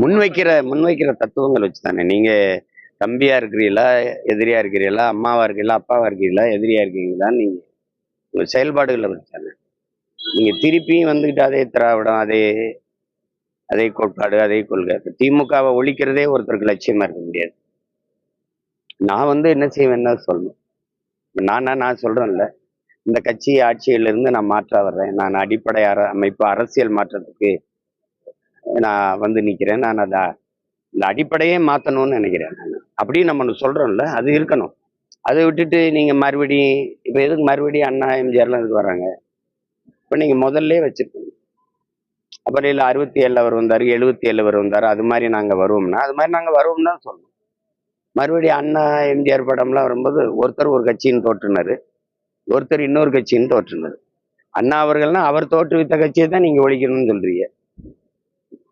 முன்வைக்கிற முன்வைக்கிற தத்துவங்கள் வச்சு தானே நீங்க தம்பியா இருக்கிறீங்களா எதிரியா இருக்கிறீங்களா அம்மாவா இருக்கீங்களா அப்பாவா இருக்கீங்களா எதிரியா இருக்கீங்களான்னு நீங்க உங்க செயல்பாடுகளை வச்சு தானே நீங்க திருப்பியும் வந்துகிட்டு அதே திராவிடம் அதே அதே கோட்பாடு அதே கொள்கை. திமுகவை ஒழிக்கிறதே ஒருத்தருக்கு லட்சியமா இருக்க முடியாது. நான் வந்து என்ன செய்வேன்னா சொல்லணும். நானா நான் சொல்றேன்ல இந்த கட்சி ஆட்சியிலிருந்து நான் மாற்ற வர்றேன். நான் அடிப்படை அர அமைப்பு அரசியல் மாற்றத்துக்கு நான் வந்து நிற்கிறேன் நான் அதை இந்த அடிப்படையே மாற்றணும்னு நினைக்கிறேன் நான். அப்படியும் நம்ம சொல்கிறோம்ல அது இருக்கணும். அதை விட்டுட்டு நீங்கள் மறுபடியும் இப்போ எதுக்கு மறுபடியும் அண்ணா எம்ஜிஆர்லாம் இதுக்கு வராங்க இப்போ நீங்கள் முதல்ல வச்சுருக்கீங்க. அப்புறம் இல்லை அறுபத்தி ஏழில் அவர் வந்தார் எழுபத்தி ஏழு அவர் வந்தார் அது மாதிரி நாங்கள் வருவோம்னா அது மாதிரி நாங்கள் வருவோம்னு சொல்லணும் மறுபடியும் அண்ணா எம்ஜிஆர் படம்லாம் வரும்போது ஒருத்தர் ஒரு கட்சின்னு தோற்றுனாரு. ஒருத்தர் இன்னொரு கட்சின்னு தோற்றுனார். அண்ணா அவர்கள்னா அவர் தோற்றுவித்த கட்சியை தான் நீங்கள் ஒழிக்கணும்னு சொல்கிறீங்க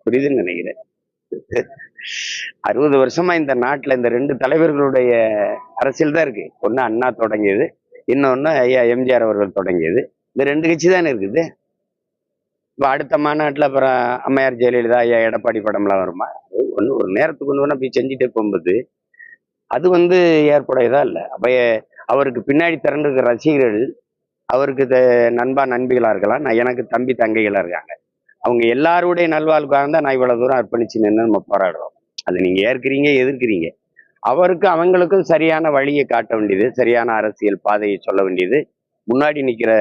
புரியுதுன்னு நினைக்கிறேன். அறுபது வருஷமா இந்த நாட்டுல இந்த ரெண்டு தலைவர்களுடைய அரசியல் தான் இருக்கு. ஒண்ணு அண்ணா தொடங்கியது இன்னொன்னு ஐயா எம்ஜிஆர் அவர்கள் தொடங்கியது. இந்த ரெண்டு கட்சி தானே இருக்குது? இப்போ அடுத்த மாநாட்டில் அப்புறம் அம்மையார் ஜெயலலிதா ஐயா எடப்பாடி படம்லாம் வருமா? ஒன்று ஒரு நேரத்துக்கு ஒன்று வேணா போய் செஞ்சுட்டே போகும்போது அது வந்து ஏற்புடையதா இல்லை? அப்போ அவருக்கு பின்னாடி திரண்டிருக்கிற ரசிகர்கள் அவருக்கு த- நண்பா நண்பிகளாக இருக்கலாம். நான் எனக்கு தம்பி தங்கைகளா இருக்காங்க. அவங்க எல்லாருடைய நல்வாழ்வுக்காக தான் நான் இவ்வளவு தூரம் அர்ப்பணிச்சு நின்று நம்ம போராடுறோம். அது நீங்க ஏற்கிறீங்க எதிர்க்கிறீங்க. அவருக்கு அவங்களுக்கும் சரியான வழியை காட்ட வேண்டியது சரியான அரசியல் பாதையை சொல்ல வேண்டியது. முன்னாடி நிற்கிற